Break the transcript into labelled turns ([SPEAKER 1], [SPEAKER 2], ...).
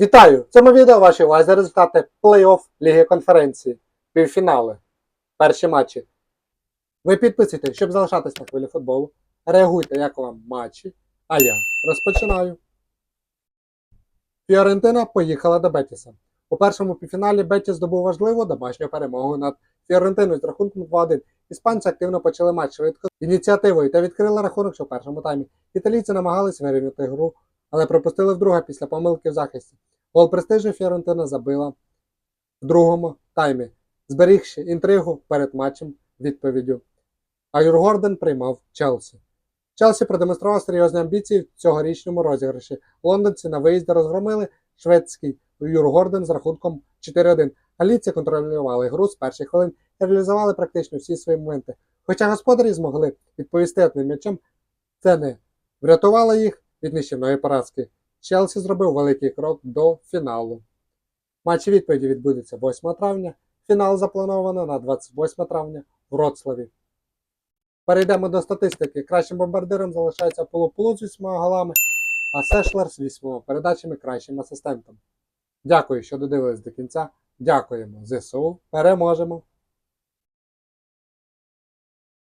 [SPEAKER 1] Вітаю! В цьому відео ваші увазі результати плей-офф Ліги конференції, півфінали, перші матчі. Ви підписуйтесь, щоб залишатись на хвилі футболу. Реагуйте, як вам матчі. А я розпочинаю. Фіорентина поїхала до Бетіса. У першому півфіналі Бетіс здобув важливу домашню перемогу над Фіорентиною з рахунком 2-1. Іспанці активно почали матч швидко ініціативою та відкрили рахунок ще в першому таймі. Італійці намагались вирівняти гру, але пропустили вдруге після помилки в захисті. Гол престижу Фіорентина забила в другому таймі, зберігши інтригу перед матчем відповіддю. А Юр Гордон приймав Челсі. Челсі продемонстрував серйозні амбіції в цьогорічному розіграші. Лондонці на виїзді розгромили шведський Юр Гордон з рахунком 4-1. Галійці контролювали гру з перших хвилин і реалізували практично всі свої моменти. Хоча господарі змогли відповісти одним м'ячем, це не врятувало їх від нищівної поразки. Челсі зробив великий крок до фіналу. Матч відповіді відбудеться 8 травня. Фінал заплановано на 28 травня в Вроцлаві. Перейдемо до статистики. Кращим бомбардиром залишається Полуполу з 8 голами, а Сешлер з 8 передачами кращим асистентом. Дякую, що додивились до кінця. Дякуємо ЗСУ. Переможемо!